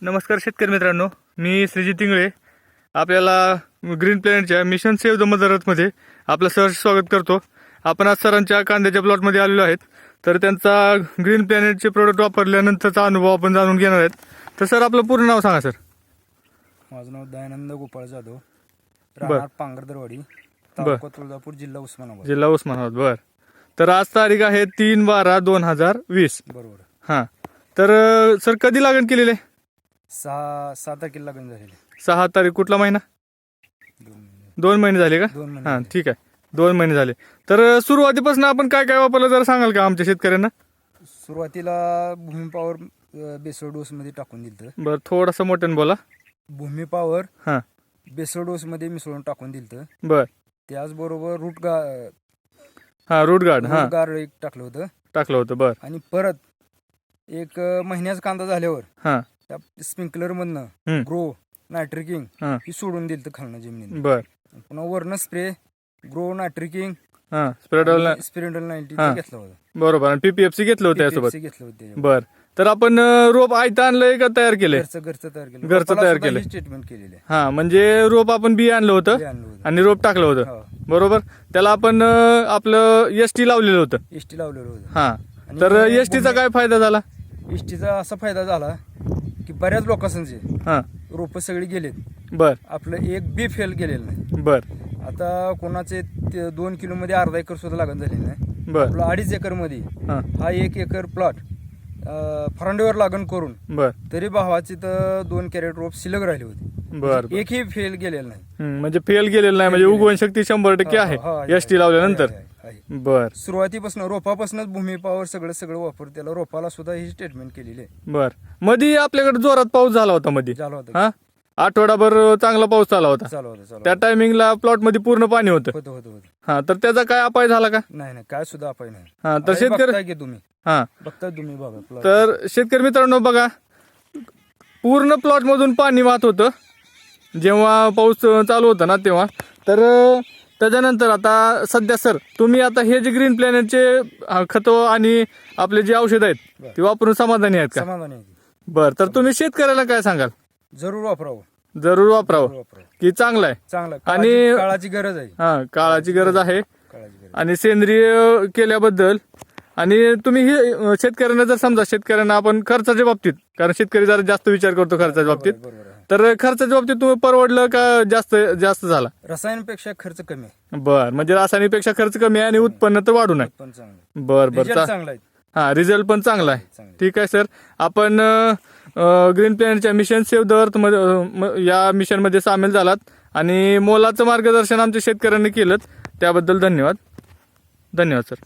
नमस्कार शेतकरी मित्रांनो मी श्रीजी तिंगळे आपल्याला ग्रीन प्लॅनेटच्या मिशन सेव्ह द मदरथमध्ये आपलं सहर्ष स्वागत करतो. आपण आज सरांच्या कांद्याच्या प्लॉटमध्ये आलेलो आहेत. तर त्यांचा ग्रीन प्लॅनेटचे प्रोडक्ट वापरल्यानंतरचा अनुभव आपण जाणून घेणार आहेत. तर सर आपलं पूर्ण नाव सांगा सर. माझं नाव दयानंद गोपाळ जाधव. राहणार पांगरदरवाडी तालुका तुळजापूर जिल्हा उस्मानाबाद. जिल्हा उस्मानाबाद बर. तर आज तारीख आहे तीन बारा दोन हजार वीस. बरोबर. हां. तर सर कधी लागण केलेले सहा सहा तारखेला लग्न झालेले. सहा तारीख कुठला महिना? दोन महिने. दोन महिने झाले का? दोन महिने हां. ठीक आहे. दोन महिने झाले. तर अं, सुरुवातीपासून आपण काय काय वापरलं जरा सांगाल का आमच्या शेतकऱ्यांना? सुरुवातीला भूमी पॉवर बेसळ डोस मध्ये टाकून दिलं बरं थोडंसं मोठ्यानं बोला. भूमी पॉवर हां. बेसळ डोस मध्ये मिसळून टाकून दिलं बर. त्याचबरोबर रूट गा हां रूट गार्ड हां. रूट गार एक टाकलं होतं. टाकलं होतं बर. आणि परत एक अं, महिन्याचा कांदा झाल्यावर हां. त्या स्प्रिंकलर मधनं. ग्रो नायट्रिकिंग हां. सोडून दिलं खालनं जमिनीत बर. पुन्हा वरनं स्प्रे ग्रो नायट्रिकिंग हां स्प्रेडल स्पिरिंडल नाईन्टी. घेतलं होतं. बरोबर आणि पीपीएफसी घेतलं होतं यासोबत PPFC घेतलं होतं. बर. तर आपण रोप आयतं आणलंय का तयार केलंय? घरचं तयार केलं घरचं तयार. ही ट्रीटमेंट केलेली हां म्हणजे रोप आपण बी आणलं होतं आणि रोप टाकलं होतं. हो. बरोबर? त्याला आपण आपलं एस टी लावलेलं होतं. इष्टी लावलेलं होतं. हां. तर भूमी- एस टीचा काय फायदा झाला? इष्टीचा असा फायदा झाला की बऱ्याच लोकांचे हां. रोप सगळी गेलेत. बर. आपलं एक बी फेल गेलेलं नाही. बर. आता कोणाचे ते दोन किलो मध्ये अर्धा एकर सुद्धा लागण झालेलं नाही. बर. आपलं अडीच एकरमध्ये हां. हा एक एकर प्लॉट फरांडीवर लागण करून बर. तरी भावाची तर दोन कॅरेट रोप शिल्लक राहिली होती. बर बर. एकही फेल गेलेलं नाही. हम्म, म्हणजे फेल गेलेलं नाही म्हणजे उगवण शक्ती शंभर टक्के हा, आहे. हा, आहे, एस टी लावल्यानंतर आहे, आहे, आहे. बर. सुरुवातीपासून रोपापासूनच भूमी पॉवर सगळं सगळं वापर त्याला रोपाला सुद्धा ही ट्रीटमेंट केलेली आहे. बर. मध्ये आपल्याकडे जोरात पाऊस झाला होता मध्ये झालं होतं. हा? आठवडाभर चांगला पाऊस चालला होता. चालू होतं चालू त्या टायमिंगला प्लॉटमध्ये पूर्ण पाणी होतं. होतं होतं होतं. हा तर त्याचा काय अपाय झाला का? नाही नाही काय सुद्धा अपाय नाही. हा तर आहे, शेतकरी बघताय की तुम्ही. हा. बघताय तुम्ही बघा plot. तर शेतकरी मित्रांनो बघा पूर्ण प्लॉट मधून पाणी वाहत होतं. जेव्हा पाऊस चालू होता ना तेव्हा. तर त्याच्यानंतर आता सध्या सर तुम्ही आता हे जे ग्रीन प्लॅनेटचे खतं आणि आपले जे औषध आहेत ते वापरून समाधानी आहेत का? समाधानी आहे की. बर तर तुम्ही शेतकऱ्याला काय सांगाल? जरूर वापरावं. जरूर वापरावं. की चांगलं आहे. चांगलं आणि- काळाची- काळाची गरज आहे. हा काळाची गरज आहे. काळाची गरज आणि सेंद्रिय केल्याबद्दल आणि तुम्ही हे अं, शेतकऱ्यांना जर समजा शेतकऱ्यांना आपण खर्चाच्या बाबतीत कारण शेतकरी जरा जास्त विचार करतो खर्चाच्या बाबतीत बरोबर तर खर्चाच्या बाबतीत तुम्ही परवडलं का जास्त जास्त झाला? रसायनपेक्षा खर्च कमी आहे. बर म्हणजे रासायनिकपेक्षा खर्च कमी आहे आणि उत्पन्न तर वाढून आहे पण चांगलं बर बर Result चा- चांगला आहे. हा रिझल्ट पण चांगला आहे. चांगला. ठीक आहे सर आपण ग्रीन प्लॅनेटच्या मिशन सेव्ह द अर्थमध्ये अं, म- या मिशनमध्ये सामील झालात आणि मोलाचं मार्गदर्शन आमच्या शेतकऱ्यांनी केलं त्याबद्दल धन्यवाद. धन्यवाद सर